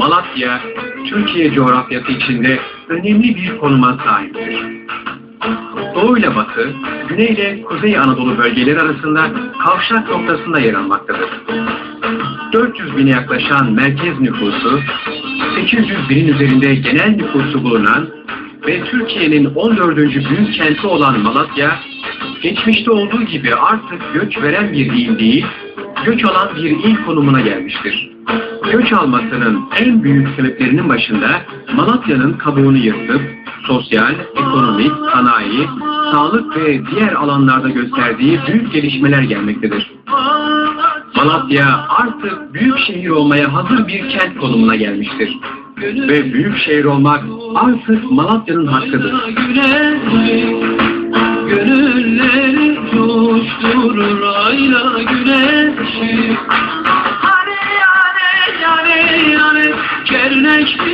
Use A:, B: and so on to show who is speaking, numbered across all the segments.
A: Malatya, Türkiye coğrafyası içinde önemli bir konuma sahiptir. Doğu ile Batı, Güney ile Kuzey Anadolu bölgeleri arasında kavşak noktasında yer almaktadır. 400 bine yaklaşan merkez nüfusu, 800 binin üzerinde genel nüfusu bulunan ve Türkiye'nin 14. büyük kenti olan Malatya, geçmişte olduğu gibi artık göç veren bir il değil, göç alan bir il konumuna gelmiştir. Göç almasının en büyük sebeplerinin başında Malatya'nın kabuğunu yırtıp sosyal, ekonomik, sanayi, sağlık ve diğer alanlarda gösterdiği büyük gelişmeler gelmektedir. Malatya artık büyük şehir olmaya hazır bir kent konumuna gelmiştir. Ve büyük şehir olmak artık Malatya'nın hakkıdır.
B: Gönülleri coşturur ayla güneşi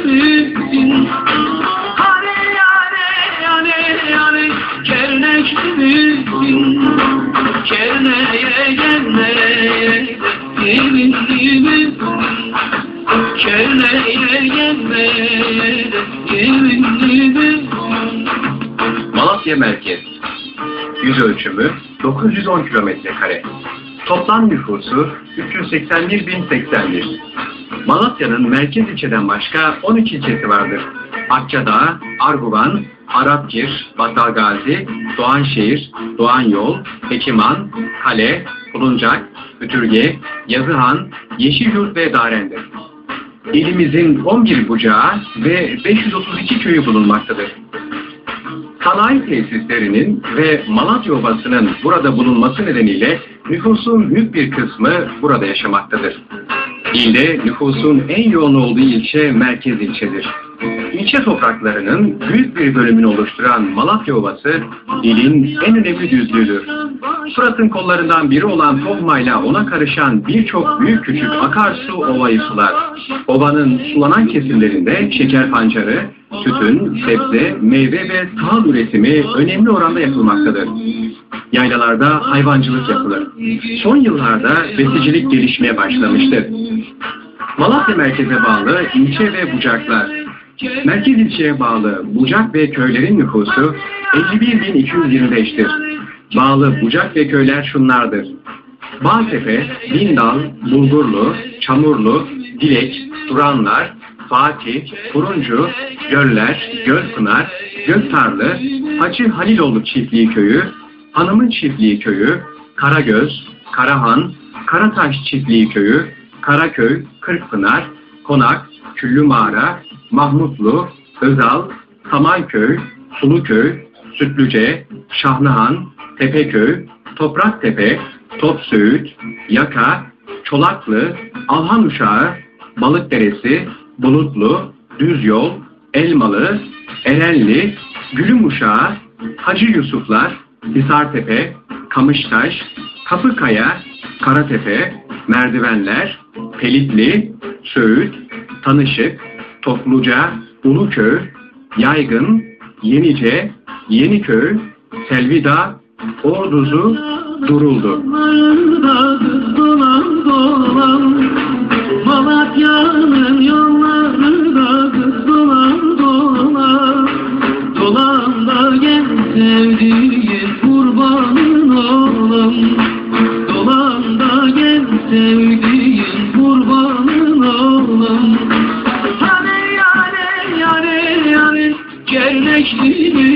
B: Kerneşlimizin Hani yani yani yani Kerneşlimizin Kerneye gelmeye Sevindiğimiz Kerneye gelmeye Sevindiğimiz
A: Malatya merkez. Yüz ölçümü 910 kilometre kare. Toplam nüfusu 381.081. Malatya'nın merkez ilçeden başka 13 ilçesi vardır. Akçadağ, Arguvan, Arapgir, Battalgazi, Doğanşehir, Doğanyol, Hekiman, Kale, Buluncak, Ütürge, Yazıhan, Yeşilyurt ve Daren'dir. İlimizin 11 bucağı ve 532 köyü bulunmaktadır. Sanayi tesislerinin ve Malatya Obası'nın burada bulunması nedeniyle nüfusun büyük bir kısmı burada yaşamaktadır. İlde nüfusun en yoğun olduğu ilçe merkez ilçedir. İlçe topraklarının büyük bir bölümünü oluşturan Malatya Ovası ilin en önemli düzlüğüdür. Fırat'ın kollarından biri olan Tohma'yla ona karışan birçok büyük küçük akarsu ovayı sular. Ovanın sulanan kesimlerinde şeker pancarı, tütün, sebze, meyve ve tahıl üretimi önemli oranda yapılmaktadır. Yaylalarda hayvancılık yapılır. Son yıllarda besicilik gelişmeye başlamıştır. Malatya merkeze bağlı ilçe ve bucaklar. Merkez ilçeye bağlı bucak ve köylerin nüfusu 51.225'tir. Bağlı bucak ve köyler şunlardır. Bağtepe, Bindal, Bulgurlu, Çamurlu, Dilek, Duranlar, Fatih, Kuruncu, Göller, Gölpınar, Göktarlı, Hacı Haliloğlu Çiftliği Köyü, Hanımın Çiftliği Köyü, Karagöz, Karahan, Karataş Çiftliği Köyü, Karaköy, Kırkpınar, Konak, Küllü Mağara, Mahmutlu, Özal, Samayköy, Suluköy, Sütlüce, Şahlıhan, Tepeköy, Topraktepe, Topsöğüt, Yaka, Çolaklı, Alhan Uşağı, Balıkderesi, Bulutlu, Düzyol, Elmalı, Erenli, Gülüm Uşağı, Hacı Yusuflar, Hisartepe, Kamıştaş, Kapıkaya, Karatepe, Merdivenler, Pelitli, Söğüt, Tanışık, Topluca, Uluköy, Yaygın, Yenice, Yeniköy, Selvida, Orduzu, Duruldu.
B: Malatya'nın yollarında sevdiğin kurbanın olam Hani yani yani yani Gerleştirirsin